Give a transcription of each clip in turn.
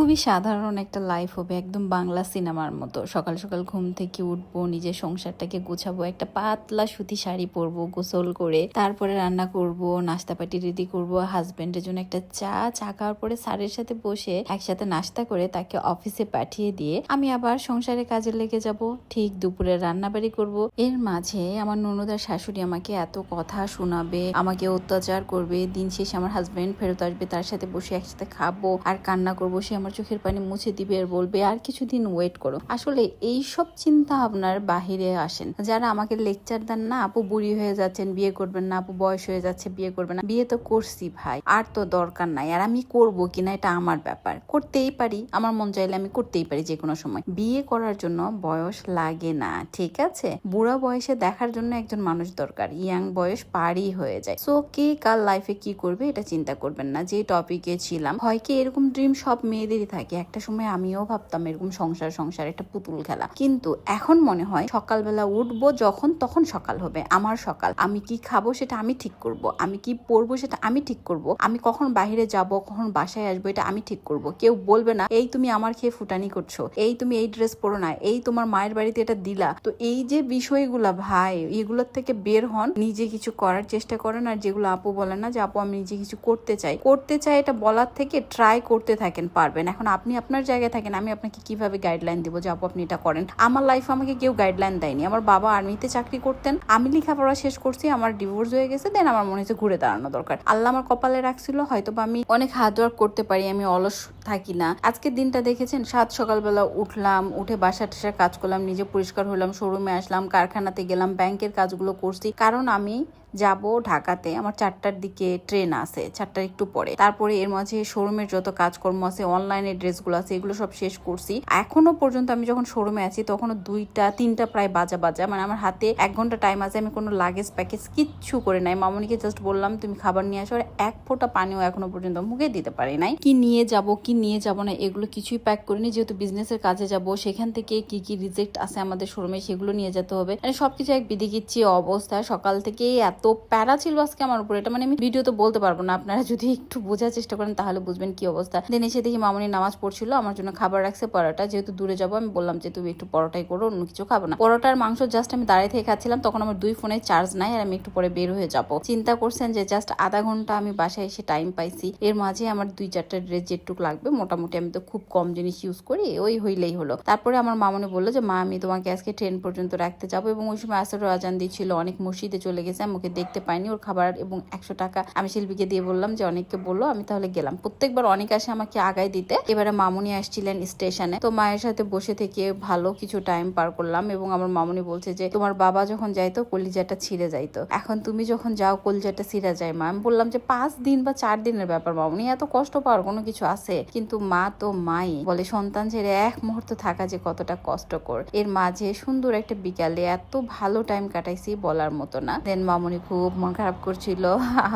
খুবই সাধারণ একটা লাইফ হবে একদম বাংলা সিনেমার মতো। সকাল সকাল ঘুম থেকে উঠবো, নিজের সংসারটাকে গুছাবো, একটা পাতলা সুতি শাড়ি পরবো, গোসল করে তারপরে রান্না করব, নাস্তা পাটি রেডি করব হাজবেন্ডের জন্য একটা চা চা খাওয়ার পরে স্যারের সাথে বসে একসাথে নাস্তা করে তাকে অফিসে পাঠিয়ে দিয়ে আমি আবার সংসারে কাজে লেগে যাব। ঠিক দুপুরে রান্না বাড়ি করব। এর মাঝে আমার ননদার শাশুড়ি আমাকে এত কথা শোনাবে, আমাকে অত্যাচার করবে, দিন শেষে আমার হাজবেন্ড ফেরত আসবে, তার সাথে বসে একসাথে খাব আর কান্না করব, সে আমার চোখের পানি মুছে দিবে আর বলবে, আর কিছুদিন ওয়েট করো। আসলে এই সব চিন্তা আপনার বাহিরে আসেন। যারা আমাকে লেকচার দেন না, আপু বুড়ি হয়ে যাচ্ছেন, বিয়ে করবেন না, আপু বয়স হয়ে যাচ্ছে, বিয়ে করবেন না। বিয়ে তো করছি ভাই, আর তো দরকার নাই। আর আমি করব কিনা এটা আমার ব্যাপার। করতেই পারি, আমার মন চাইলে আমি করতেই পারি যে কোনো সময়। বিয়ে করার জন্য বয়স লাগে না, ঠিক আছে? বুড়া বয়সে দেখার জন্য একজন মানুষ দরকার ইয়াং বয়স পারই হয়ে যায়। সো কে কার লাইফে কি করবে এটা চিন্তা করবেন না, যে টপিকে ছিলাম। হয় কি এরকম ড্রিম সব মেয়েদেরই থাকে, একটা সময় আমিও ভাবতাম এরকম সংসার সংসার, একটা পুতুল খেলা। কিন্তু এখন মনে হয় সকালবেলা উঠবো যখন, তখন সকাল হবে। আমার সকাল। আমি কি খাব সেটা আমি ঠিক করব। আমি কি পরবো সেটা আমি ঠিক করব। আমি কখন বাইরে যাব, কখন বাসায় আসব এটা আমি ঠিক করব। কেউ বলবে না, এই তুমি আমার খেয়ে ফুটানি করছ। এই তুমি এই ড্রেস পরো না। এই তোমার মায়ের বাড়িতে এটা দিলা। তো এই যে বিষয়গুলা, ভাই, এগুলোর থেকে বের হন। নিজে কিছু করার চেষ্টা করেন আর যেগুলো আপু বলে না যে, আপু, আমি নিজে কিছু করতে চাই। করতে চাই এটা বলার থেকে ট্রাই করতে থাকেন, পারবেন। এখন আপনি আপনার জায়গায় থাকেন, আমি আপনাকে কীভাবে গাইডলাইন দিব যে, আপু, আপনি এটা করেন? আমার লাইফ আমাকে কেউ গাইডলাইন দেয়নি। আমার বাবা আর্মিতে চাকরি করতেন, আমি লেখাপড়া শেষ করছি, আমার ডিভোর্স হয়ে গেছে দেন আমার মনে হচ্ছে ঘুরে দাঁড়ানো দরকার। আল্লাহ আমার কপালে রাখছিল হয়তো বা আমি অনেক হার্ড ওয়ার্ক করতে পারি, আমি অলস থাকি না। আজকের দিনটা দেখেছেন, সাত সকালবেলা উঠলাম, উঠে বাসা টাসা কাজ করলাম, নিজে পরিষ্কার হলাম শোরুমে আসলাম, কারখানাতে গেলাম ব্যাংকের কাজগুলো করছি। কারণ আমি যাব ঢাকাতে। আমার চারটার দিকে ট্রেন আছে, চারটার একটু পরে। তারপরে এর মাঝে শোরুমের যত কাজকর্ম আছে অনলাইনে ড্রেসগুলো আছে, এগুলো সব শেষ করছি। এখনও পর্যন্ত আমি যখন শোরুমে আছি, তখনও দুইটা, তিনটা প্রায় বাজা বাজা মানে আমার হাতে এক ঘণ্টা টাইম আছে, আমি কোনো লাগেজ প্যাকেজ কিচ্ছু করে নাই। মামনিকে জাস্ট বললাম, তুমি খাবার নিয়ে আসো। আর এক ফোঁটা পানিও এখনও পর্যন্ত মুখে দিতে পারি নাই। কি নিয়ে যাব, কি নিয়ে যাব না, এগুলো কিছুই প্যাক করিনি। যেহেতু বিজনেসের কাজে যাব, সেখান থেকে কি কি রিজেক্ট আছে আমাদের শোরুমে সেগুলো নিয়ে যেতে হবে। মানে সবকিছু এক বিদিকিচ্ছি অবস্থা। সকাল থেকেই এত প্যারা ছিল আজকে আমার উপর, এটা মানে আমি ভিডিও তো বলতে পারব না। আপনারা যদি একটু বোঝার চেষ্টা করেন, তাহলে বুঝবেন কি অবস্থা। দেন এসে দেখি মামনি নামাজ পড়ছিল, আমার জন্য খাবার রাখছে, পরোটা। যেহেতু দূরে যাব, আমি বললাম যে, তুমি একটু পরোটাই করো, অন্য কিছু খাব না। পরোটার মাংস জাস্ট আমি দাঁড়িয়ে থেকে খাচ্ছিলাম, তখন আমার দুই ফোনে চার্জ নাই, আর আমি একটু পরে বের হয়ে যাব। চিন্তা করছেন যে, জাস্ট আধা ঘণ্টা আমি বাসায় এসে টাইম পাইছি। এর মাঝে আমার দুই চারটা ড্রেস যেটুক লাগবে, মোটামুটি আমি তো খুব কম জিনিস ইউজ করি, ওই হইলেই হলো। তারপরে আমার মামনি বলল যে, মা, আমি তোমাকে আজকে ট্রেন পর্যন্ত রাখতে যাব। এবং ওই সময় আসর আজান দিচ্ছিল, অনেক মসজিদে চলে গেছে, আমি ওকে দেখতে পাইনি ওর খাবার এবং একশো টাকা। আমি শিল্পীকে দিয়ে বললাম যে, অনেককে বলল, আমি তাহলে গেলাম। প্রত্যেকবার অনেক আসে আমাকে আগায় দিতে। এবারে মামুনি আসছিলেন স্টেশনে। তো মায়ের সাথে বসে থেকে ভালো কিছু টাইম পার করলাম এবং আমার মামুনি বলছে যে, তোমার বাবা যখন যাইতো, কলিজাটা ছিঁড়ে যাইতো। এখন তুমি যখন যাও, কলিজাটা ছিঁড়ে যায় মা। আমি বললাম যে, পাঁচ দিন বা চার দিনের ব্যাপার মামুনি, এত কষ্ট পাওয়ার কোনো কিছু আছে? কিন্তু মা তো মাই। বলে, সন্তান ছেড়ে এক মুহূর্ত থাকা যে কতটা কষ্টকর। এর মাঝে সুন্দর একটা বিকালে এত ভালো টাইম কাটাইছি বলার মতো না। দেন মামুনি খুব মন খারাপ করছিল।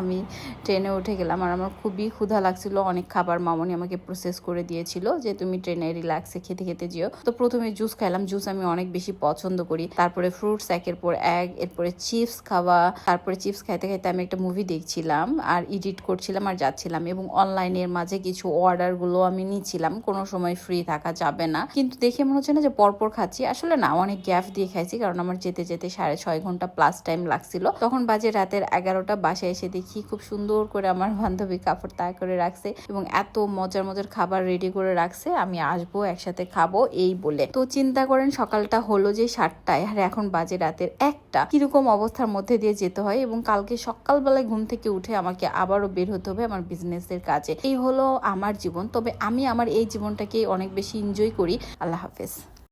আমি ট্রেনে উঠে গেলাম আর আমার খুবই ক্ষুধা লাগছিল। অনেক খাবার মামনি আমাকে প্রসেস করে দিয়েছিল যে তুমি ট্রেনে রিল্যাক্সে খেতে খেতে যেও। তো প্রথমে জুস খাইলাম। জুস আমি অনেক বেশি পছন্দ করি। তারপরে ফ্রুটস একের পর এক এরপরে চিপস খাওয়া, তারপরে চিপস খাইতে খাইতে আমি একটা মুভি দেখছিলাম আর এডিট করছিলাম আর যাচ্ছিলাম এবং অনলাইনের মাঝে কিছু অর্ডারগুলো আমি নিচ্ছিলাম। কোনো সময় ফ্রি থাকা যাবে না। কিন্তু দেখে মনে হচ্ছে না যে পরপর খাচ্ছি। আসলে না, অনেক গ্যাপ দিয়ে খাইছি কারণ আমার যেতে যেতে সাড়ে ছয় ঘণ্টা প্লাস টাইম লাগছিল। তখন বাজে রাতের এগারোটা বাসায় এসে দেখি খুব সুন্দর করে আমার বান্ধবী কাপড় তায় করে রাখছে এবং এত মজার মজার খাবার রেডি করে রাখছে, আমি আসব, একসাথে খাব, এই বলে। তো চিন্তা করেন, সকালটা হলো যে সাতটায়, আর এখন বাজে রাতের একটা। কীরকম অবস্থার মধ্যে দিয়ে যেতে হয় এবং কালকে সকালবেলায় ঘুম থেকে উঠে আমাকে আবারও বের হতে হবে আমার বিজনেসের কাজে। এই হলো আমার জীবন, তবে আমি আমার এই জীবনটাকে অনেক বেশি এনজয় করি। আল্লাহ হাফেজ।